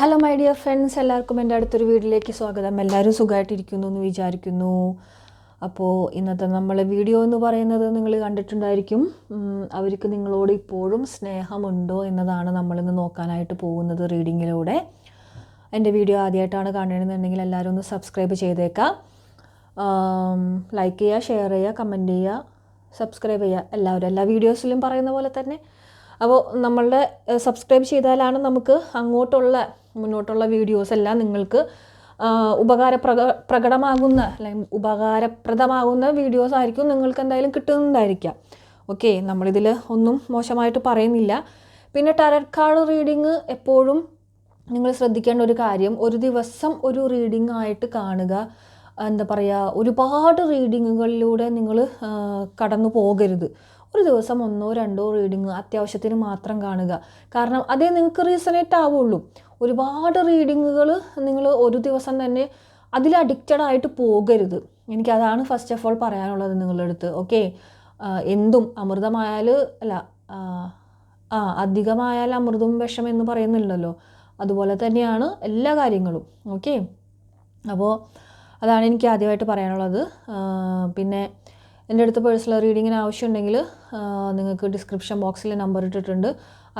Hello my dear friends എല്ലാവർക്കും എന്റെ അടുത്തൊരു വീട്ടിലേക്ക് സ്വാഗതം. എല്ലാവരും സുഖമായിട്ടിരിക്കുന്നു എന്ന് വിചാരിക്കുന്നു. അപ്പോൾ ഇന്നത്തെ നമ്മളെ വീഡിയോ എന്ന് പറയുന്നത് നിങ്ങൾ കണ്ടിട്ടുണ്ടായിരിക്കും. അവർക്ക് നിങ്ങളോട് ഇപ്പോഴും സ്നേഹമുണ്ടോ എന്നതാണ് നമ്മളിന്ന് നോക്കാനായിട്ട് പോകുന്നത് റീഡിങ്ങിലൂടെ. എന്റെ വീഡിയോ ആദ്യമായിട്ടാണ് കാണണമെന്നുണ്ടെങ്കിൽ എല്ലാവരും ഒന്ന് സബ്സ്ക്രൈബ് ചെയ്തേക്കാം. ലൈക്ക് ചെയ്യുക ഷെയർ ചെയ്യുക കമന്റ് ചെയ്യുക സബ്സ്ക്രൈബ് ചെയ്യുക. എല്ലാവരും എല്ലാ വീഡിയോസിലും പറയുന്ന പോലെ തന്നെ അപ്പോൾ നമ്മളുടെ സബ്സ്ക്രൈബ് ചെയ്താലാണ് നമുക്ക് അങ്ങോട്ടുള്ള മുന്നോട്ടുള്ള വീഡിയോസ് എല്ലാം നിങ്ങൾക്ക് ഉപകാരപ്രക പ്രകടമാകുന്ന അല്ലെങ്കിൽ ഉപകാരപ്രദമാകുന്ന വീഡിയോസ് ആയിരിക്കും നിങ്ങൾക്ക് എന്തായാലും കിട്ടുന്നതായിരിക്കാം. ഓക്കെ നമ്മളിതിൽ ഒന്നും മോശമായിട്ട് പറയുന്നില്ല. പിന്നെ ടാരറ്റ് കാർഡ് റീഡിങ് എപ്പോഴും നിങ്ങൾ ശ്രദ്ധിക്കേണ്ട ഒരു കാര്യം ഒരു ദിവസം ഒരു റീഡിംഗ് ആയിട്ട് കാണുക. എന്താ പറയുക ഒരുപാട് റീഡിങ്ങുകളിലൂടെ നിങ്ങൾ കടന്നു പോകരുത് ഒരു ദിവസം ഒന്നോ രണ്ടോ റീഡിങ് അത്യാവശ്യത്തിന് മാത്രം കാണുക. കാരണം അതേ നിങ്ങൾക്ക് റീസണേറ്റ് ആവുള്ളൂ. ഒരുപാട് റീഡിങ്ങുകൾ നിങ്ങൾ ഒരു ദിവസം തന്നെ അതിൽ അഡിക്റ്റഡ് ആയിട്ട് പോകരുത്. എനിക്കതാണ് ഫസ്റ്റ് ഓഫ് ഓൾ പറയാനുള്ളത് നിങ്ങളുടെ അടുത്ത്. ഓക്കെ എന്തും അമൃതമായാൽ അല്ല ആ, അധികമായാൽ അമൃതവും വിഷം എന്ന് പറയുന്നില്ലല്ലോ അതുപോലെ തന്നെയാണ് എല്ലാ കാര്യങ്ങളും. ഓക്കെ അപ്പോൾ അതാണ് എനിക്ക് ആദ്യമായിട്ട് പറയാനുള്ളത്. പിന്നെ എന്റെ അടുത്ത് പേഴ്സണൽ റീഡിങ്ങിന് ആവശ്യമുണ്ടെങ്കിൽ നിങ്ങൾക്ക് ഡിസ്ക്രിപ്ഷൻ ബോക്സിൽ നമ്പർ ഇട്ടിട്ടുണ്ട്.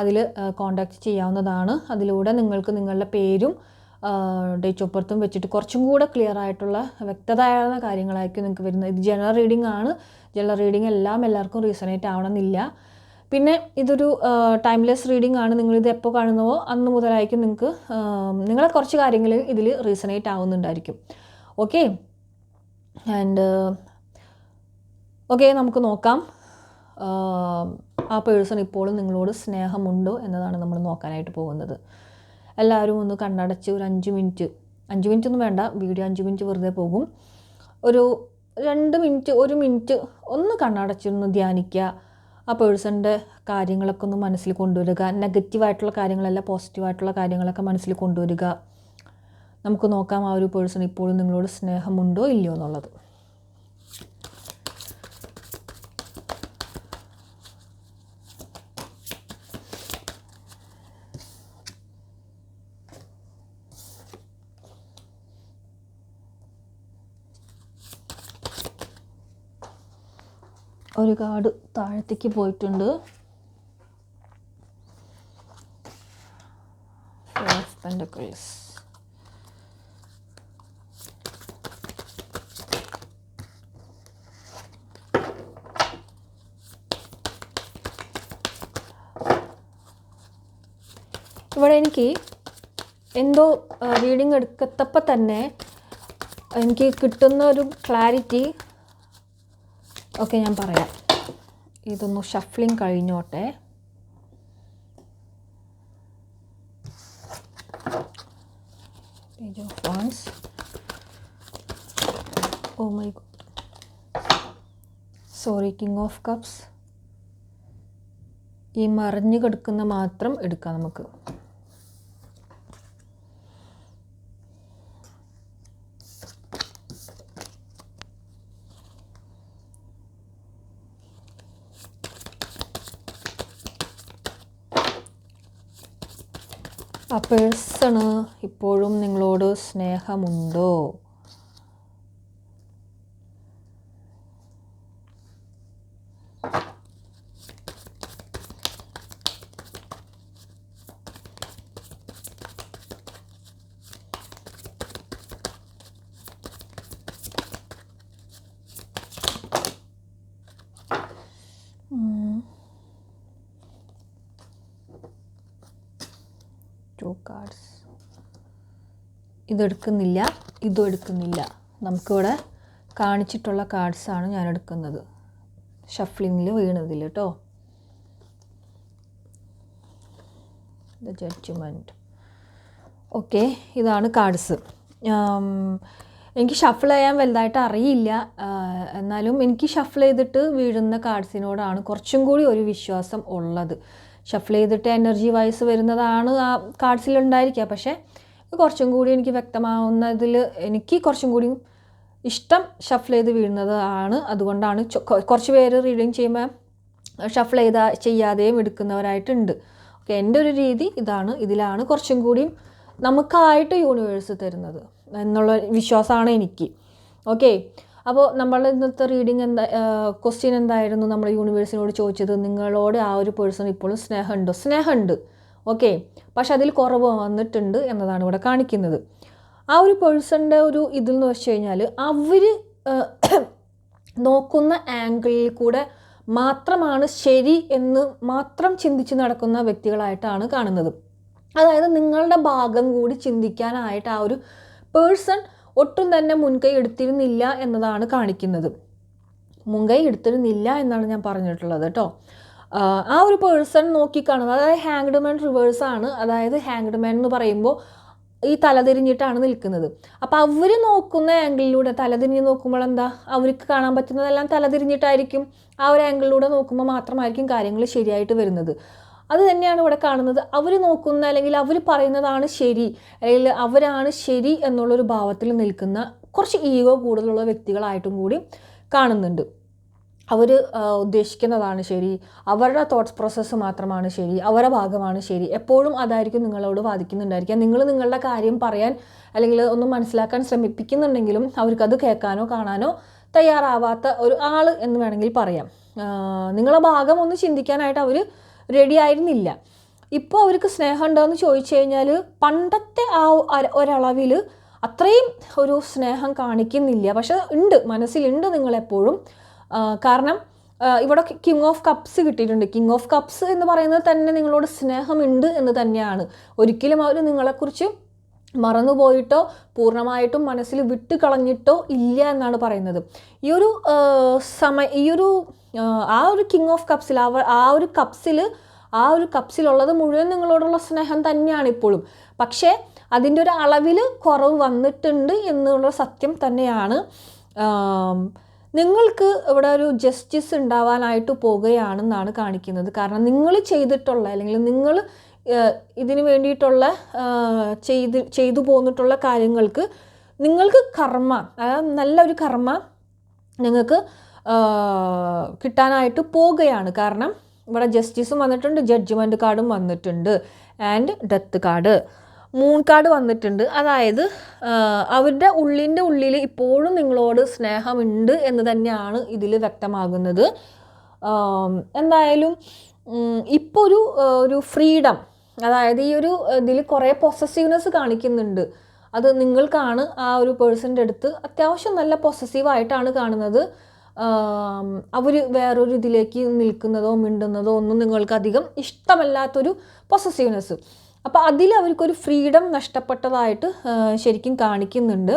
അതിൽ കോൺടാക്റ്റ് ചെയ്യാവുന്നതാണ്. അതിലൂടെ നിങ്ങൾക്ക് നിങ്ങളുടെ പേരും ഡേറ്റ് ഓഫ് ബർത്തും വെച്ചിട്ട് കുറച്ചും കൂടെ ക്ലിയർ ആയിട്ടുള്ള വ്യക്തതയായ കാര്യങ്ങളായിരിക്കും നിങ്ങൾക്ക് വരുന്നത്. ഇത് ജനറൽ റീഡിംഗ് ആണ്. ജനറൽ റീഡിംഗ് എല്ലാം എല്ലാവർക്കും റീസണേറ്റ് ആവണമെന്നില്ല. പിന്നെ ഇതൊരു ടൈംലെസ് റീഡിംഗ് ആണ്. നിങ്ങളിത് എപ്പോൾ കാണുന്നുവോ അന്ന് മുതലായിരിക്കും നിങ്ങൾക്ക് നിങ്ങളെ കുറച്ച് കാര്യങ്ങൾ ഇതിൽ റീസണേറ്റ് ആവുന്നുണ്ടായിരിക്കും. ഓക്കെ ആൻഡ് ഓക്കെ നമുക്ക് നോക്കാം. ആ, പേഴ്സൺ ഇപ്പോഴും നിങ്ങളോട് സ്നേഹമുണ്ടോ എന്നതാണ് നമ്മൾ നോക്കാനായിട്ട് പോകുന്നത്. എല്ലാവരും ഒന്ന് കണ്ണടച്ച് ഒരു അഞ്ച് മിനിറ്റ് അഞ്ച് മിനിറ്റ് ഒന്നും വേണ്ട വീഡിയോ അഞ്ച് മിനിറ്റ് വെറുതെ പോകും. ഒരു രണ്ട് മിനിറ്റ് ഒരു മിനിറ്റ് ഒന്ന് കണ്ണടച്ചൊന്ന് ധ്യാനിക്കുക. ആ പേഴ്സണിന്റെ കാര്യങ്ങളൊക്കെ ഒന്ന് മനസ്സിൽ കൊണ്ടുവരിക. നെഗറ്റീവായിട്ടുള്ള കാര്യങ്ങളല്ല പോസിറ്റീവായിട്ടുള്ള കാര്യങ്ങളൊക്കെ മനസ്സിൽ കൊണ്ടുവരിക. നമുക്ക് നോക്കാം ആ ഒരു പേഴ്സൺ ഇപ്പോഴും നിങ്ങളോട് സ്നേഹമുണ്ടോ ഇല്ലയോ എന്നുള്ളത്. ഒരു കാർഡ് താഴത്തേക്ക് പോയിട്ടുണ്ട്. ഇവിടെ എനിക്ക് എന്തോ റീഡിങ് എടുക്കത്തപ്പോൾ തന്നെ എനിക്ക് കിട്ടുന്ന ഒരു ക്ലാരിറ്റി ഓക്കെ ഞാൻ പറയാം. ഇതൊന്ന് shuffling കഴിഞ്ഞോട്ടെ. Once oh my sorry king of cups ഈ മറിഞ്ഞു കിടക്കുന്ന മാത്രം എടുക്കാം നമുക്ക്. പേഴ്സണ് ഇപ്പോഴും നിങ്ങളോട് സ്നേഹമുണ്ടോ ടു കാർഡ്സ് ഇതെടുക്കുന്നില്ല ഇതും എടുക്കുന്നില്ല. നമുക്കിവിടെ കാണിച്ചിട്ടുള്ള കാർഡ്സാണ് ഞാൻ എടുക്കുന്നത്. ഷഫ്ലിങ്ങിൽ വീണതിൽ കേട്ടോ ദ ജഡ്ജ്മെന്റ് ഓക്കെ ഇതാണ് കാർഡ്സ് എനിക്ക് ഷഫിൾ ചെയ്യാൻ വലുതായിട്ട് അറിയില്ല. എന്നാലും എനിക്ക് ഷഫിൾ ചെയ്തിട്ട് വീഴുന്ന കാർഡ്സിനോടാണ് കുറച്ചും കൂടി ഒരു വിശ്വാസം ഉള്ളത്. ഷഫിൾ ചെയ്തിട്ട് എനർജി വൈസ് വരുന്നതാണ് ആ കാർഡ്സിലുണ്ടായിരിക്കുക പക്ഷേ കുറച്ചും കൂടി എനിക്ക് വ്യക്തമാവുന്നതിൽ എനിക്ക് കുറച്ചും കൂടി ഇഷ്ടം ഷഫിൾ ചെയ്ത് വീഴുന്നത് ആണ്. അതുകൊണ്ടാണ് കുറച്ച് പേര് റീഡിങ് ചെയ്യുമ്പോൾ ഷഫിൾ ചെയ്താ ചെയ്യാതെയും എടുക്കുന്നവരായിട്ടുണ്ട്. ഓക്കെ എന്റെ ഒരു രീതി ഇതാണ്. ഇതിലാണ് കുറച്ചും കൂടിയും നമുക്കായിട്ട് യൂണിവേഴ്സ് തരുന്നത് എന്നുള്ള വിശ്വാസമാണ് എനിക്ക്. ഓക്കെ അപ്പോൾ നമ്മളുടെ ഇന്നത്തെ റീഡിങ് എന്താ ക്വസ്റ്റ്യൻ എന്തായിരുന്നു? നമ്മൾ യൂണിവേഴ്സിനോട് ചോദിച്ചത്. നിങ്ങളോട് ആ ഒരു പേഴ്സൺ ഇപ്പോഴും സ്നേഹമുണ്ടോ? സ്നേഹമുണ്ട്. ഓക്കെ പക്ഷെ അതിൽ കുറവ് വന്നിട്ടുണ്ട് എന്നതാണ് ഇവിടെ കാണിക്കുന്നത്. ആ ഒരു പേഴ്സണിന്റെ ഒരു ഇതിൽ ഇതെന്ന് വെച്ച് കഴിഞ്ഞാൽ അവർ നോക്കുന്ന ആംഗിളിൽ കൂടെ മാത്രമാണ് ശരി എന്ന് മാത്രം ചിന്തിച്ച് നടക്കുന്ന വ്യക്തികളായിട്ടാണ് കാണുന്നത്. അതായത് നിങ്ങളുടെ ഭാഗം കൂടി ചിന്തിക്കാനായിട്ട് ആ ഒരു പേഴ്സൺ ഒട്ടും തന്നെ മുൻകൈ എടുത്തിരുന്നില്ല എന്നതാണ് കാണിക്കുന്നത്. മുൻകൈ എടുത്തിരുന്നില്ല എന്നാണ് ഞാൻ പറഞ്ഞിട്ടുള്ളത് കേട്ടോ. ആ ഒരു പേഴ്സൺ നോക്കിക്കാണുന്നത് അതായത് ഹാങ്ഡ് മാൻ ആണ്. അതായത് ഹാങ്ഡ് മാൻ എന്ന് പറയുമ്പോൾ ഈ തലതിരിഞ്ഞിട്ടാണ് നിൽക്കുന്നത്. അപ്പോൾ അവർ നോക്കുന്ന ആംഗിളിലൂടെ തലതിരിഞ്ഞ് നോക്കുമ്പോൾ എന്താ? അവർക്ക് കാണാൻ പറ്റുന്നതെല്ലാം തലതിരിഞ്ഞിട്ടായിരിക്കും. ആ ഒരു ആംഗിളിലൂടെ നോക്കുമ്പോൾ മാത്രമായിരിക്കും കാര്യങ്ങൾ ശരിയായിട്ട് വരുന്നത്. അത് തന്നെയാണ് ഇവിടെ കാണുന്നത്. അവർ നോക്കുന്ന അല്ലെങ്കിൽ അവർ പറയുന്നതാണ് ശരി അല്ലെങ്കിൽ അവരാണ് ശരി എന്നുള്ളൊരു ഭാവത്തിൽ നിൽക്കുന്ന കുറച്ച് ഈഗോ കൂടുതലുള്ള വ്യക്തികളായിട്ടും കൂടി കാണുന്നുണ്ട്. അവർ ഉദ്ദേശിക്കുന്നതാണ് ശരി. അവരുടെ തോട്ട്സ് പ്രോസസ്സ് മാത്രമാണ് ശരി. അവരുടെ ഭാഗമാണ് ശരി. എപ്പോഴും അതായിരിക്കും നിങ്ങളോട് വാദിക്കുന്നുണ്ടായിരിക്കുക. നിങ്ങൾ നിങ്ങളുടെ കാര്യം പറയാൻ അല്ലെങ്കിൽ ഒന്ന് മനസ്സിലാക്കാൻ ശ്രമിപ്പിക്കുന്നുണ്ടെങ്കിലും അവർക്കത് കേൾക്കാനോ കാണാനോ തയ്യാറാവാത്ത ഒരു ആൾ എന്ന് വേണമെങ്കിൽ പറയാം. നിങ്ങളുടെ ഭാഗം ഒന്ന് ചിന്തിക്കാനായിട്ട് അവർ റെഡി ആയിരുന്നില്ല. ഇപ്പോൾ അവർക്ക് സ്നേഹം ഉണ്ടോയെന്ന് ചോദിച്ചു കഴിഞ്ഞാൽ പണ്ടത്തെ ആ ഒര- ഒരളവിൽ അത്രയും ഒരു സ്നേഹം കാണിക്കുന്നില്ല. പക്ഷെ ഉണ്ട്. മനസ്സിലുണ്ട് നിങ്ങളെപ്പോഴും. കാരണം ഇവിടെ കിങ് ഓഫ് കപ്സ് കിട്ടിയിട്ടുണ്ട്. കിങ് ഓഫ് കപ്സ് എന്ന് പറയുന്നത് തന്നെ നിങ്ങളോട് സ്നേഹമുണ്ട് എന്ന് തന്നെയാണ്. ഒരിക്കലും അവർ നിങ്ങളെക്കുറിച്ച് മറന്നുപോയിട്ടോ പൂർണമായിട്ടും മനസ്സിൽ വിട്ട് കളഞ്ഞിട്ടോ ഇല്ല എന്നാണ് പറയുന്നത്. ഈ ഒരു സമയ ഈ ഒരു ആ, ഒരു കിങ് ഓഫ് കപ്സിൽ ആ ഒരു കപ്സിൽ ആ ഒരു കപ്സിലുള്ളത് മുഴുവൻ നിങ്ങളോടുള്ള സ്നേഹം തന്നെയാണ് ഇപ്പോഴും. പക്ഷേ അതിന്റെ ഒരു അളവിൽ കുറവ് വന്നിട്ടുണ്ട് എന്നുള്ള സത്യം തന്നെയാണ്. നിങ്ങൾക്ക് ഇവിടെ ഒരു ജസ്റ്റിസ് ഉണ്ടാവാനായിട്ട് പോകുകയാണെന്നാണ് കാണിക്കുന്നത്. കാരണം നിങ്ങൾ ചെയ്തിട്ടുള്ള അല്ലെങ്കിൽ നിങ്ങൾ ഇതിന് വേണ്ടിയിട്ടുള്ള ചെയ്ത് ചെയ്തു പോന്നിട്ടുള്ള കാര്യങ്ങൾക്ക് നിങ്ങൾക്ക് കർമ്മ അതായത് നല്ലൊരു കർമ്മ നിങ്ങൾക്ക് കിട്ടാനായിട്ട് പോകുകയാണ്. കാരണം ഇവിടെ ജസ്റ്റിസും വന്നിട്ടുണ്ട് ജഡ്ജ്മെന്റ് കാർഡും വന്നിട്ടുണ്ട്. And death card moon card വന്നിട്ടുണ്ട്. അതായത് അവരുടെ ഉള്ളിന്റെ ഉള്ളിൽ ഇപ്പോഴും നിങ്ങളോട് സ്നേഹമുണ്ട് എന്ന് തന്നെയാണ് ഇതിൽ വ്യക്തമാകുന്നത്. എന്തായാലും ഇപ്പോൾ ഒരു ഒരു ഫ്രീഡം അതായത് ഈ ഒരു ഇതിൽ കുറേ പൊസസീവ്നെസ് കാണിക്കുന്നുണ്ട്. അത് നിങ്ങൾക്കാണ് ആ ഒരു പേഴ്സന്റെ അടുത്ത് അത്യാവശ്യം നല്ല പൊസസീവായിട്ടാണ് കാണുന്നത്. അവർ വേറൊരു ഇതിലേക്ക് നിൽക്കുന്നതോ മിണ്ടുന്നതോ ഒന്നും നിങ്ങൾക്ക് അധികം ഇഷ്ടമല്ലാത്തൊരു പൊസസീവ്നെസ് അപ്പോൾ അതിൽ അവർക്കൊരു ഫ്രീഡം നഷ്ടപ്പെട്ടതായിട്ട് ശരിക്കും കാണിക്കുന്നുണ്ട്.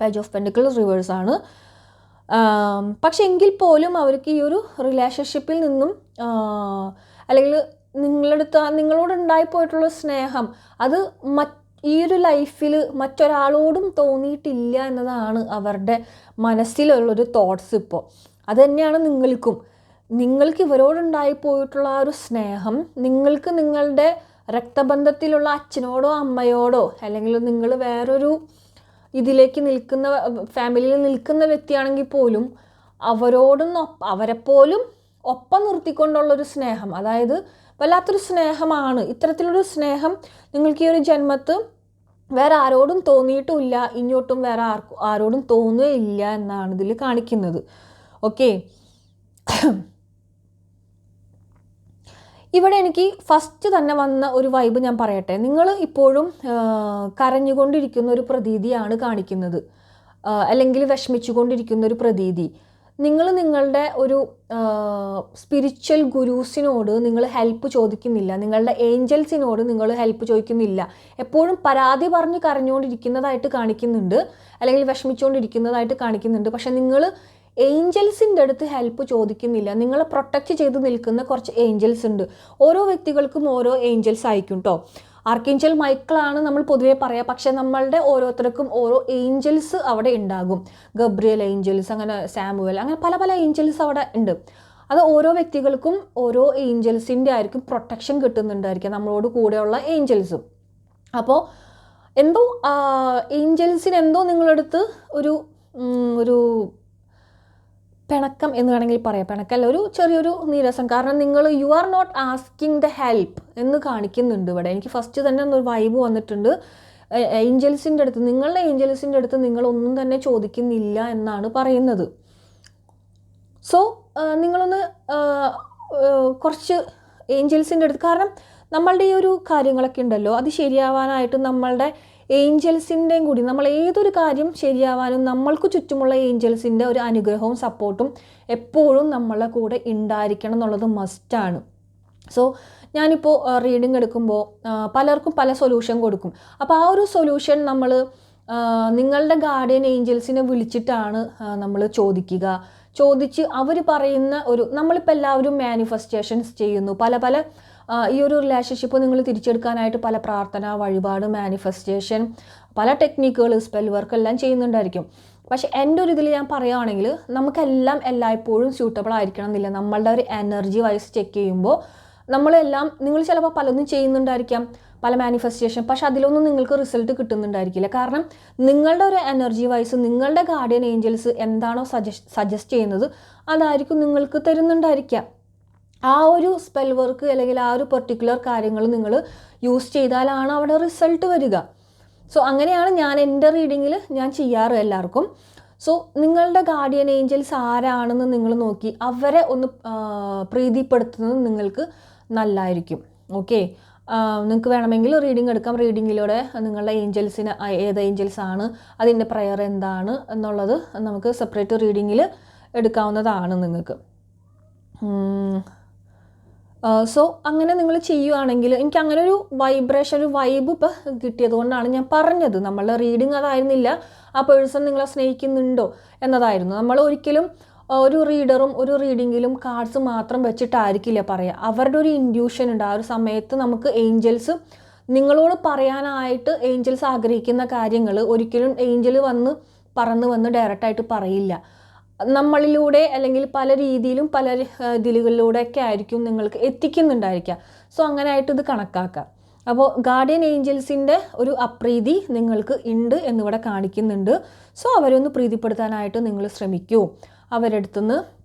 പേജ് ഓഫ് പെൻഡിക്കിൾ റിവേഴ്സ് ആണ്. പക്ഷെ എങ്കിൽ പോലും അവർക്ക് ഈ ഒരു റിലേഷൻഷിപ്പിൽ നിന്നും അല്ലെങ്കിൽ നിങ്ങളടുത്ത് നിങ്ങളോടുണ്ടായിപ്പോയിട്ടുള്ള സ്നേഹം അത് മറ്റ് ഈ ഒരു ലൈഫിൽ മറ്റൊരാളോടും തോന്നിയിട്ടില്ല എന്നതാണ് അവരുടെ മനസ്സിലുള്ളൊരു തോട്ട്സ് ഇപ്പോൾ അതുതന്നെയാണ് നിങ്ങൾക്കും. നിങ്ങൾക്ക് ഇവരോടുണ്ടായിപ്പോയിട്ടുള്ള ആ ഒരു സ്നേഹം നിങ്ങൾക്ക് നിങ്ങളുടെ രക്തബന്ധത്തിലുള്ള അച്ഛനോടോ അമ്മയോടോ അല്ലെങ്കിൽ നിങ്ങൾ വേറൊരു ഇതിലേക്ക് നിൽക്കുന്ന ഫാമിലിയിൽ നിൽക്കുന്ന വ്യക്തിയാണെങ്കിൽ പോലും അവരോടും അവരെപ്പോലും ഒപ്പം നിർത്തിക്കൊണ്ടുള്ളൊരു സ്നേഹം അതായത് വല്ലാത്തൊരു സ്നേഹമാണ്. ഇത്തരത്തിലൊരു സ്നേഹം നിങ്ങൾക്ക് ഈ ഒരു ജന്മത്ത് വേറെ ആരോടും തോന്നിയിട്ടുമില്ല ഇങ്ങോട്ടും വേറെ ആർക്കും ആരോടും തോന്നുകയില്ല എന്നാണ് ഇതിൽ കാണിക്കുന്നത്. ഓക്കെ. ഇവിടെ എനിക്ക് ഫസ്റ്റ് തന്നെ വന്ന ഒരു വൈബ് ഞാൻ പറയട്ടെ. നിങ്ങൾ ഇപ്പോഴും കരഞ്ഞുകൊണ്ടിരിക്കുന്ന ഒരു പ്രതീതിയാണ് കാണിക്കുന്നത്. അല്ലെങ്കിൽ വിഷമിച്ചുകൊണ്ടിരിക്കുന്ന ഒരു പ്രതീതി. നിങ്ങൾ നിങ്ങളുടെ ഒരു സ്പിരിച്വൽ ഗുരൂസിനോട് നിങ്ങൾ ഹെൽപ്പ് ചോദിക്കുന്നില്ല. നിങ്ങളുടെ ഏഞ്ചൽസിനോട് നിങ്ങൾ ഹെൽപ്പ് ചോദിക്കുന്നില്ല. എപ്പോഴും പരാതി പറഞ്ഞ് കരഞ്ഞുകൊണ്ടിരിക്കുന്നതായിട്ട് കാണിക്കുന്നുണ്ട്. അല്ലെങ്കിൽ വിഷമിച്ചുകൊണ്ടിരിക്കുന്നതായിട്ട് കാണിക്കുന്നുണ്ട്. പക്ഷേ നിങ്ങൾ ഏഞ്ചൽസിന്റെ അടുത്ത് ഹെൽപ്പ് ചോദിക്കുന്നില്ല. നിങ്ങളെ പ്രൊട്ടക്റ്റ് ചെയ്ത് നിൽക്കുന്ന കുറച്ച് ഏഞ്ചൽസ് ഉണ്ട്. ഓരോ വ്യക്തികൾക്കും ഓരോ ഏഞ്ചൽസ് ആയിരിക്കും കേട്ടോ ആർക്കേഞ്ചൽ മൈക്കിളാണ് നമ്മൾ പൊതുവേ പറയുക പക്ഷേ നമ്മളുടെ ഓരോരുത്തർക്കും ഓരോ ഏഞ്ചൽസ് അവിടെ ഉണ്ടാകും. ഗബ്രിയൽ ഏഞ്ചൽസ് അങ്ങനെ സാമുവൽ അങ്ങനെ പല പല ഏഞ്ചൽസ് അവിടെ ഉണ്ട്. അത് ഓരോ വ്യക്തികൾക്കും ഓരോ ഏഞ്ചൽസിന്റെ ആയിരിക്കും പ്രൊട്ടക്ഷൻ കിട്ടുന്നുണ്ടായിരിക്കും നമ്മളോട് കൂടെയുള്ള ഏഞ്ചൽസും. അപ്പോൾ എന്തോ ഏഞ്ചൽസിന് എന്തോ നിങ്ങളെടുത്ത് ഒരു ഒരു പിണക്കം എന്ന് വേണമെങ്കിൽ പറയാം. പിണക്കല്ല ഒരു ചെറിയൊരു നീരസം. കാരണം നിങ്ങൾ you are not asking the help എന്ന് കാണിക്കുന്നുണ്ട് ഇവിടെ. എനിക്ക് ഫസ്റ്റ് തന്നെ ഒരു വൈബ് വന്നിട്ടുണ്ട്. ഏഞ്ചൽസിന്റെ അടുത്ത് നിങ്ങളുടെ ഏഞ്ചൽസിന്റെ അടുത്ത് നിങ്ങളൊന്നും തന്നെ ചോദിക്കുന്നില്ല എന്നാണ് പറയുന്നത്. സോ നിങ്ങളൊന്ന് കുറച്ച് ഏഞ്ചൽസിന്റെ അടുത്ത് കാരണം നമ്മളുടെ ഈ ഒരു കാര്യങ്ങളൊക്കെ ഉണ്ടല്ലോ അത് ശരിയാവാനായിട്ട് നമ്മളുടെ ഏഞ്ചൽസിന്റെയും കൂടി നമ്മൾ ഏതൊരു കാര്യം ശരിയാവാനും നമ്മൾക്ക് ചുറ്റുമുള്ള ഏഞ്ചൽസിന്റെ ഒരു അനുഗ്രഹവും സപ്പോർട്ടും എപ്പോഴും നമ്മളെ കൂടെ ഉണ്ടായിരിക്കണം എന്നുള്ളത് മസ്റ്റാണ് സോ ഞാനിപ്പോൾ റീഡിങ് എടുക്കുമ്പോൾ പലർക്കും പല സൊല്യൂഷൻ കൊടുക്കും. അപ്പോൾ ആ ഒരു സൊല്യൂഷൻ നമ്മൾ നിങ്ങളുടെ ഗാർഡിയൻ ഏഞ്ചൽസിനെ വിളിച്ചിട്ടാണ് നമ്മൾ ചോദിക്കുക. ചോദിച്ച് അവർ പറയുന്ന ഒരു നമ്മളിപ്പോൾ എല്ലാവരും മാനിഫെസ്റ്റേഷൻസ് ചെയ്യുന്നു. പല പല ഈ ഒരു റിലേഷൻഷിപ്പ് നിങ്ങൾ തിരിച്ചെടുക്കാനായിട്ട് പല പ്രാർത്ഥന വഴിപാട് മാനിഫെസ്റ്റേഷൻ പല ടെക്നിക്കുകൾ സ്പെൽ വർക്ക് എല്ലാം ചെയ്യുന്നുണ്ടായിരിക്കും. പക്ഷെ എന്റെ ഒരു ഇതിൽ ഞാൻ പറയുകയാണെങ്കിൽ നമുക്കെല്ലാം എല്ലായ്പ്പോഴും സ്യൂട്ടബിൾ ആയിരിക്കണം എന്നില്ല. നമ്മളുടെ ഒരു എനർജി വൈസ് ചെക്ക് ചെയ്യുമ്പോൾ നമ്മളെല്ലാം നിങ്ങൾ ചിലപ്പോൾ പലതും ചെയ്യുന്നുണ്ടായിരിക്കാം പല മാനിഫെസ്റ്റേഷൻ പക്ഷെ അതിലൊന്നും നിങ്ങൾക്ക് റിസൾട്ട് കിട്ടുന്നുണ്ടായിരിക്കില്ല. കാരണം നിങ്ങളുടെ ഒരു എനർജി വൈസ് നിങ്ങളുടെ ഗാർഡിയൻ ഏഞ്ചൽസ് എന്താണോ സജസ്റ്റ് സജസ്റ്റ് ചെയ്യുന്നത് അതായിരിക്കും നിങ്ങൾക്ക് തരുന്നുണ്ടായിരിക്കാം ആ ഒരു സ്പെൽ വർക്ക് അല്ലെങ്കിൽ ആ ഒരു പെർട്ടിക്കുലർ കാര്യങ്ങൾ നിങ്ങൾ യൂസ് ചെയ്താലാണ് അവിടെ റിസൾട്ട് വരിക. സോ അങ്ങനെയാണ് ഞാൻ എന്റെ റീഡിങ്ങിൽ ഞാൻ ചെയ്യാറ് എല്ലാവർക്കും. സോ നിങ്ങളുടെ ഗാർഡിയൻ ഏഞ്ചൽസ് ആരാണെന്ന് നിങ്ങൾ നോക്കി അവരെ ഒന്ന് പ്രീതിപ്പെടുത്തുന്നത് നിങ്ങൾക്ക് നല്ലായിരിക്കും. ഓക്കെ നിങ്ങൾക്ക് വേണമെങ്കിൽ റീഡിംഗ് എടുക്കാം. റീഡിങ്ങിലൂടെ നിങ്ങളുടെ ഏഞ്ചൽസിന് ഏത് ഏഞ്ചൽസ് ആണ് അതിന്റെ പ്രയർ എന്താണ് എന്നുള്ളത് നമുക്ക് സെപ്പറേറ്റ് റീഡിങ്ങിൽ എടുക്കാവുന്നതാണ് നിങ്ങൾക്ക്. സോ അങ്ങനെ നിങ്ങൾ ചെയ്യുകയാണെങ്കിൽ എനിക്ക് അങ്ങനെ ഒരു വൈബ്രേഷൻ ഒരു വൈബ് ഇപ്പോൾ കിട്ടിയത് കൊണ്ടാണ് ഞാൻ പറഞ്ഞത്. നമ്മൾ റീഡിങ് അതായിരുന്നില്ല ആ പേഴ്സൺ നിങ്ങളെ സ്നേഹിക്കുന്നുണ്ടോ എന്നതായിരുന്നു. നമ്മൾ ഒരിക്കലും ഒരു റീഡറും ഒരു റീഡിങ്ങിലും കാർഡ്സ് മാത്രം വെച്ചിട്ടായിരിക്കില്ല പറയുക. അവരുടെ ഒരു ഇൻഡ്യൂഷൻ ഉണ്ട്. ആ ഒരു സമയത്ത് നമുക്ക് ഏഞ്ചൽസ് നിങ്ങളോട് പറയാനായിട്ട് ഏഞ്ചൽസ് ആഗ്രഹിക്കുന്ന കാര്യങ്ങൾ ഒരിക്കലും ഏഞ്ചൽ വന്ന് പറന്ന് വന്ന് ഡയറക്റ്റായിട്ട് പറയില്ല. നമ്മളിലൂടെ അല്ലെങ്കിൽ പല രീതിയിലും പല ഇതിലുകളിലൂടെ ഇതിലുകളിലൂടെയൊക്കെ ആയിരിക്കും നിങ്ങൾക്ക് എത്തിക്കുന്നുണ്ടായിരിക്കുക സോ അങ്ങനെ ആയിട്ട് ഇത് കണക്കാക്കാം. അപ്പോൾ ഗാർഡിയൻ ഏഞ്ചൽസിന്റെ ഒരു അപ്രീതി നിങ്ങൾക്ക് ഉണ്ട് എന്നിവിടെ കാണിക്കുന്നുണ്ട്. സോ അവരെ ഒന്ന് പ്രീതിപ്പെടുത്താനായിട്ട് നിങ്ങൾ ശ്രമിക്കൂ. അവരെടുത്തുനിന്ന്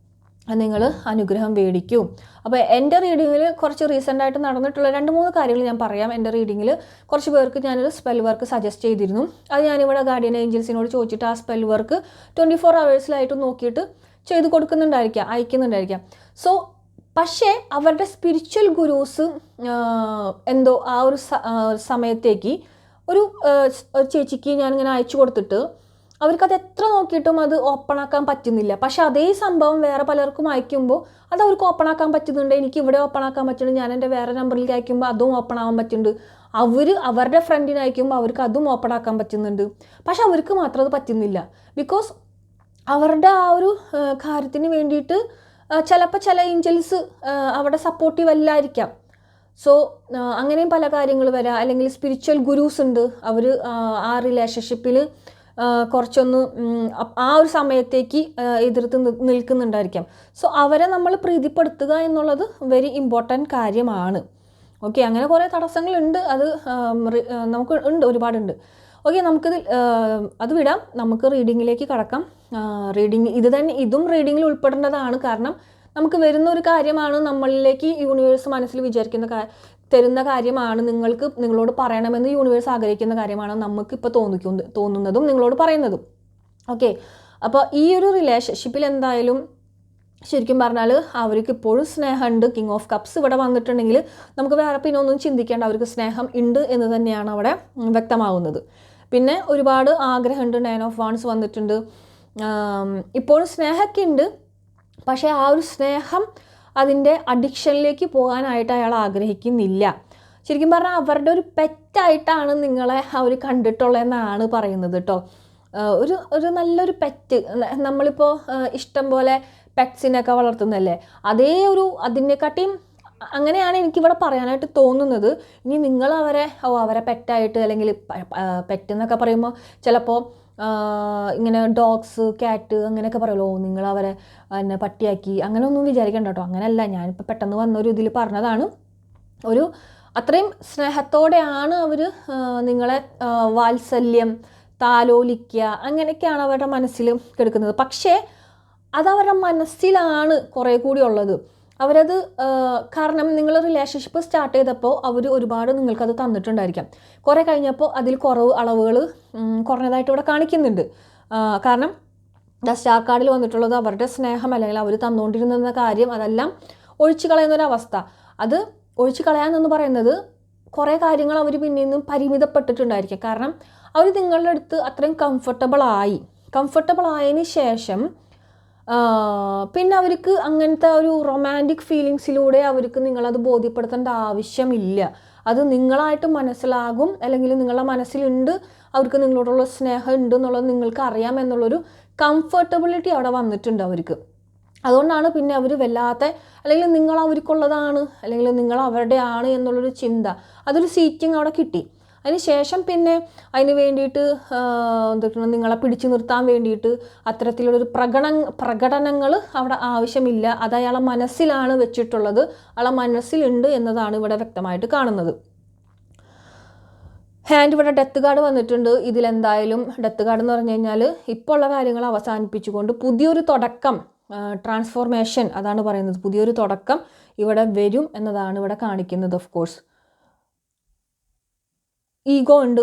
നിങ്ങൾ അനുഗ്രഹം മേടിക്കൂ. അപ്പോൾ എന്റെ റീഡിങ്ങിൽ കുറച്ച് റീസെന്റ് ആയിട്ട് നടന്നിട്ടുള്ള രണ്ട് മൂന്ന് കാര്യങ്ങൾ ഞാൻ പറയാം. എന്റെ റീഡിങ്ങിൽ കുറച്ച് പേർക്ക് ഞാനൊരു സ്പെൽ വർക്ക് സജസ്റ്റ് ചെയ്തിരുന്നു. അത് ഞാനിവിടെ ഗാർഡിയൻ ഏഞ്ചൽസിനോട് ചോദിച്ചിട്ട് ആ സ്പെൽ വർക്ക് ട്വന്റി ഫോർ അവേഴ്സിലായിട്ട് നോക്കിയിട്ട് ചെയ്ത് കൊടുക്കുന്നുണ്ടായിരിക്കാം അയക്കുന്നുണ്ടായിരിക്കാം. സോ പക്ഷേ അവരുടെ സ്പിരിച്വൽ ഗുരൂസ് എന്തോ ആ ഒരു സമയത്തേക്ക് ഒരു ചേച്ചിക്ക് ഞാനിങ്ങനെ അയച്ചു കൊടുത്തിട്ട് അവർക്കത് എത്ര നോക്കിയിട്ടും അത് ഓപ്പൺ ആക്കാൻ പറ്റുന്നില്ല. പക്ഷെ അതേ സംഭവം വേറെ പലർക്കും അയക്കുമ്പോൾ അത് അവർക്ക് ഓപ്പൺ ആക്കാൻ പറ്റുന്നുണ്ട്. എനിക്ക് ഇവിടെ ഓപ്പൺ ആക്കാൻ പറ്റുന്നുണ്ട്. ഞാൻ എന്റെ വേറെ നമ്പറിലേക്ക് അയക്കുമ്പോൾ അതും ഓപ്പൺ ആവാൻ പറ്റുന്നുണ്ട്. അവർ അവരുടെ ഫ്രണ്ടിന് അയക്കുമ്പോൾ അവർക്ക് അതും ഓപ്പൺ ആക്കാൻ പറ്റുന്നുണ്ട്. പക്ഷെ അവർക്ക് മാത്രം അത് പറ്റുന്നില്ല. ബിക്കോസ് അവരുടെ ആ ഒരു കാര്യത്തിന് വേണ്ടിയിട്ട് ചിലപ്പോൾ ചില ഏഞ്ചൽസ് അവിടെ സപ്പോർട്ടീവ് അല്ലായിരിക്കാം. സോ അങ്ങനെയും പല കാര്യങ്ങൾ വരാം. അല്ലെങ്കിൽ സ്പിരിച്വൽ ഗുരൂസ് ഉണ്ട്. അവർ ആ റിലേഷൻഷിപ്പിൽ കുറച്ചൊന്ന് ആ ഒരു സമയത്തേക്ക് എതിർത്ത് നിൽക്കുന്നുണ്ടായിരിക്കാം. സോ അവരെ നമ്മൾ പ്രീതിപ്പെടുത്തുക എന്നുള്ളത് വെരി ഇമ്പോർട്ടന്റ് കാര്യമാണ്. ഓക്കെ അങ്ങനെ കുറേ തടസ്സങ്ങളുണ്ട്. അത് നമുക്ക് ഉണ്ട് ഒരുപാടുണ്ട്. ഓക്കെ നമുക്കിത് അത് വിടാം. നമുക്ക് റീഡിങ്ങിലേക്ക് കടക്കാം. റീഡിങ് ഇത് തന്നെ ഇതും റീഡിങ്ങിൽ ഉൾപ്പെടേണ്ടതാണ്. കാരണം നമുക്ക് വരുന്ന ഒരു കാര്യമാണ് നമ്മളിലേക്ക് യൂണിവേഴ്സ് മനസ്സിൽ വിചാരിക്കുന്ന തരുന്ന കാര്യമാണ് നിങ്ങൾക്ക് നിങ്ങളോട് പറയണമെന്ന് യൂണിവേഴ്സ് ആഗ്രഹിക്കുന്ന കാര്യമാണ് നമുക്ക് ഇപ്പോൾ തോന്നിക്കു തോന്നുന്നതും നിങ്ങളോട് പറയുന്നതും. ഓക്കെ അപ്പോൾ ഈ ഒരു റിലേഷൻഷിപ്പിൽ എന്തായാലും ശരിക്കും പറഞ്ഞാൽ അവർക്ക് ഇപ്പോഴും സ്നേഹമുണ്ട്. കിങ് ഓഫ് കപ്സ് ഇവിടെ വന്നിട്ടുണ്ടെങ്കിൽ നമുക്ക് വേറെ പിന്നെ ഒന്നും ചിന്തിക്കേണ്ട. അവർക്ക് സ്നേഹം ഉണ്ട് എന്ന് തന്നെയാണ് അവിടെ വ്യക്തമാവുന്നത്. പിന്നെ ഒരുപാട് ആഗ്രഹമുണ്ട്. നയൻ ഓഫ് വാൺസ് വന്നിട്ടുണ്ട്. ഇപ്പോഴും സ്നേഹമൊക്കെ ഉണ്ട്. പക്ഷേ ആ ഒരു സ്നേഹം അതിന്റെ അഡിക്ഷനിലേക്ക് പോകാനായിട്ട് അയാൾ ആഗ്രഹിക്കുന്നില്ല. ശരിക്കും പറഞ്ഞാൽ അവരുടെ ഒരു പെറ്റായിട്ടാണ് നിങ്ങളെ അവർ കണ്ടിട്ടുള്ളതെന്നാണ് പറയുന്നത് കേട്ടോ ഒരു ഒരു നല്ലൊരു പെറ്റ് നമ്മളിപ്പോൾ ഇഷ്ടം പോലെ പെറ്റ്സിനൊക്കെ വളർത്തുന്നല്ലേ? അതേ ഒരു അതിനെക്കാട്ടിയും അങ്ങനെയാണ് എനിക്കിവിടെ പറയാനായിട്ട് തോന്നുന്നത്. ഇനി നിങ്ങൾ അവരെ ഓ അവരെ പെറ്റായിട്ട് അല്ലെങ്കിൽ പെറ്റെന്നൊക്കെ പറയുമ്പോൾ ചിലപ്പോൾ ഇങ്ങനെ ഡോഗ്സ് ക്യാറ്റ് അങ്ങനെയൊക്കെ പറയുമല്ലോ നിങ്ങൾ അവരെ എന്നെ പട്ടിയാക്കി. അങ്ങനെ ഒന്നും വിചാരിക്കണ്ട കേട്ടോ. അങ്ങനെയല്ല ഞാനിപ്പോൾ പെട്ടെന്ന് വന്ന ഒരു ഇതിൽ പറഞ്ഞതാണ്. ഒരു അത്രയും സ്നേഹത്തോടെയാണ് അവർ നിങ്ങളെ വാത്സല്യം താലോലിക്കുക അങ്ങനെയൊക്കെയാണ് അവരുടെ മനസ്സിൽ കിടക്കുന്നത്. പക്ഷേ അതവരുടെ മനസ്സിലാണ് കുറേ കൂടി ഉള്ളത്. അവരത് കാരണം നിങ്ങൾ റിലേഷൻഷിപ്പ് സ്റ്റാർട്ട് ചെയ്തപ്പോൾ അവർ ഒരുപാട് നിങ്ങൾക്കത് തന്നിട്ടുണ്ടായിരിക്കാം. കുറേ കഴിഞ്ഞപ്പോൾ അതിൽ കുറവ് അളവുകൾ കുറഞ്ഞതായിട്ട് ഇവിടെ കാണിക്കുന്നുണ്ട്. കാരണം ദ സ്റ്റാർ കാർഡിൽ വന്നിട്ടുള്ളത് അവരുടെ സ്നേഹം അല്ലെങ്കിൽ അവർ തന്നുകൊണ്ടിരുന്ന കാര്യം അതെല്ലാം ഒഴിച്ചു കളയുന്നൊരവസ്ഥ അത് ഒഴിച്ചു കളയാന്നെന്ന് പറയുന്നത് കുറേ കാര്യങ്ങൾ അവർ പിന്നെ നിന്നും പരിമിതപ്പെട്ടിട്ടുണ്ടായിരിക്കും. കാരണം അവർ നിങ്ങളുടെ അടുത്ത് അത്രയും കംഫർട്ടബിൾ ആയി. കംഫർട്ടബിൾ ആയതിന് ശേഷം പിന്നെ അവർക്ക് അങ്ങനത്തെ ഒരു റൊമാന്റിക് ഫീലിങ്സിലൂടെ അവർക്ക് നിങ്ങളത് ബോധ്യപ്പെടുത്തേണ്ട ആവശ്യമില്ല. അത് നിങ്ങളായിട്ട് മനസ്സിലാകും അല്ലെങ്കിൽ നിങ്ങളുടെ മനസ്സിലുണ്ട് അവർക്ക് നിങ്ങളോടുള്ള സ്നേഹം ഉണ്ട് എന്നുള്ളത് നിങ്ങൾക്ക് അറിയാം എന്നുള്ളൊരു കംഫർട്ടബിലിറ്റി അവിടെ വന്നിട്ടുണ്ട് അവർക്ക്. അതുകൊണ്ടാണ് പിന്നെ അവർ വല്ലാത്ത അല്ലെങ്കിൽ നിങ്ങൾ അവർക്കുള്ളതാണ് അല്ലെങ്കിൽ നിങ്ങൾ അവരുടെ ആണ് എന്നുള്ളൊരു ചിന്ത. അതൊരു സീറ്റിംഗ് അവിടെ കിട്ടി. അതിന് ശേഷം പിന്നെ അതിന് വേണ്ടിയിട്ട് എന്തൊക്കെയാണ് നിങ്ങളെ പിടിച്ചു നിർത്താൻ വേണ്ടിയിട്ട് അത്തരത്തിലുള്ളൊരു പ്രകടന പ്രകടനങ്ങൾ അവിടെ ആവശ്യമില്ല. അത് അയാളെ മനസ്സിലാണ് വെച്ചിട്ടുള്ളത്. അയാളെ മനസ്സിലുണ്ട് എന്നതാണ് ഇവിടെ വ്യക്തമായിട്ട് കാണുന്നത്. ഹാൻഡ് ഇവിടെ ഡെത്ത് കാർഡ് വന്നിട്ടുണ്ട്. ഇതിലെന്തായാലും ഡെത്ത് കാർഡ് എന്ന് പറഞ്ഞു കഴിഞ്ഞാൽ ഇപ്പോൾ ഉള്ള കാര്യങ്ങൾ അവസാനിപ്പിച്ചുകൊണ്ട് പുതിയൊരു തുടക്കം ട്രാൻസ്ഫോർമേഷൻ അതാണ് പറയുന്നത്. പുതിയൊരു തുടക്കം ഇവിടെ വരും എന്നതാണ് ഇവിടെ കാണിക്കുന്നത് ഓഫ് കോഴ്സ് ഈഗോ ഉണ്ട്.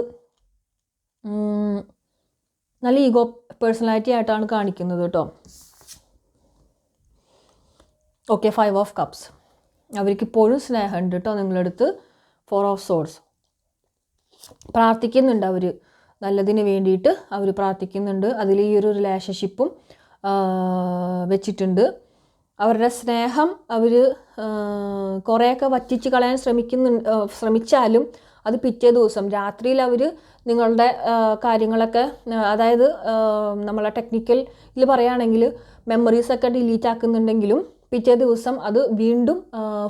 നല്ല ഈഗോ പേഴ്സണാലിറ്റി ആയിട്ടാണ് കാണിക്കുന്നത് കേട്ടോ. Okay five of cups. അവർക്ക് ഇപ്പോഴും സ്നേഹമുണ്ട് കേട്ടോ നിങ്ങളടുത്ത്. Four of swords. പ്രാർത്ഥിക്കുന്നുണ്ട് അവർ നല്ലതിന് വേണ്ടിയിട്ട് അവർ പ്രാർത്ഥിക്കുന്നുണ്ട്. അതിൽ ഈ ഒരു റിലേഷൻഷിപ്പും വെച്ചിട്ടുണ്ട്. അവരുടെ സ്നേഹം അവർ കുറേയൊക്കെ വറ്റിച്ച് കളയാൻ ശ്രമിക്കുന്നു ശ്രമിച്ചാലും അത് പിറ്റേ ദിവസം. രാത്രിയിൽ അവർ നിങ്ങളുടെ കാര്യങ്ങളൊക്കെ അതായത് നമ്മളെ ടെക്നിക്കൽ പറയുകയാണെങ്കിൽ മെമ്മറീസൊക്കെ ഡിലീറ്റ് ആക്കുന്നുണ്ടെങ്കിലും പിറ്റേ ദിവസം അത് വീണ്ടും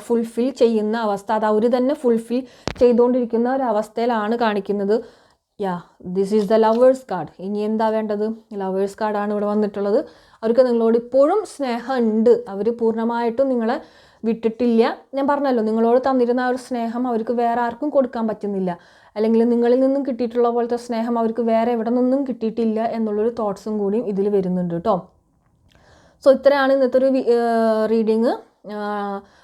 ഫുൾഫിൽ ചെയ്യുന്ന അവസ്ഥ അത് അവർ തന്നെ ഫുൾഫിൽ ചെയ്തുകൊണ്ടിരിക്കുന്ന ഒരു അവസ്ഥയിലാണ് കാണിക്കുന്നത്. Yeah this is the lovers card ഇനി എന്താ വേണ്ടത്? ലവേഴ്സ് കാർഡാണ് ഇവിടെ വന്നിട്ടുള്ളത്. അവർക്ക് നിങ്ങളോട് ഇപ്പോഴും സ്നേഹമുണ്ട്. അവർ പൂർണമായിട്ടും നിങ്ങളെ വിട്ടിട്ടില്ല. ഞാൻ പറഞ്ഞല്ലോ നിങ്ങളോട് തന്നിരുന്ന ആ ഒരു സ്നേഹം അവർക്ക് വേറെ ആർക്കും കൊടുക്കാൻ പറ്റുന്നില്ല. അല്ലെങ്കിൽ നിങ്ങളിൽ നിന്നും കിട്ടിയിട്ടുള്ള പോലത്തെ സ്നേഹം അവർക്ക് വേറെ എവിടെ നിന്നും കിട്ടിയിട്ടില്ല എന്നുള്ളൊരു തോട്ട്സും കൂടിയും ഇതിൽ വരുന്നുണ്ട് കേട്ടോ സോ ഇത്രയാണ് ഇന്നത്തെ ഒരു റീഡിങ്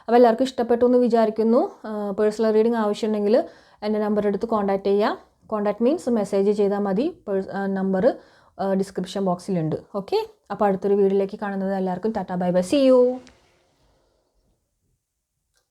അപ്പോൾ എല്ലാവർക്കും ഇഷ്ടപ്പെട്ടു എന്ന് വിചാരിക്കുന്നു. പേഴ്സണൽ റീഡിങ് ആവശ്യമുണ്ടെങ്കിൽ എന്റെ നമ്പർ എടുത്ത് കോൺടാക്റ്റ് ചെയ്യുക കോൺടാക്ട് മീൻസ് മെസ്സേജ് ചെയ്താൽ മതി. നമ്പർ ഡിസ്ക്രിപ്ഷൻ ബോക്സിലുണ്ട് ഓക്കെ അപ്പോൾ അടുത്തൊരു വീഡിയോയിലേക്ക് കാണുന്നത് എല്ലാവർക്കും tata bye bye. See you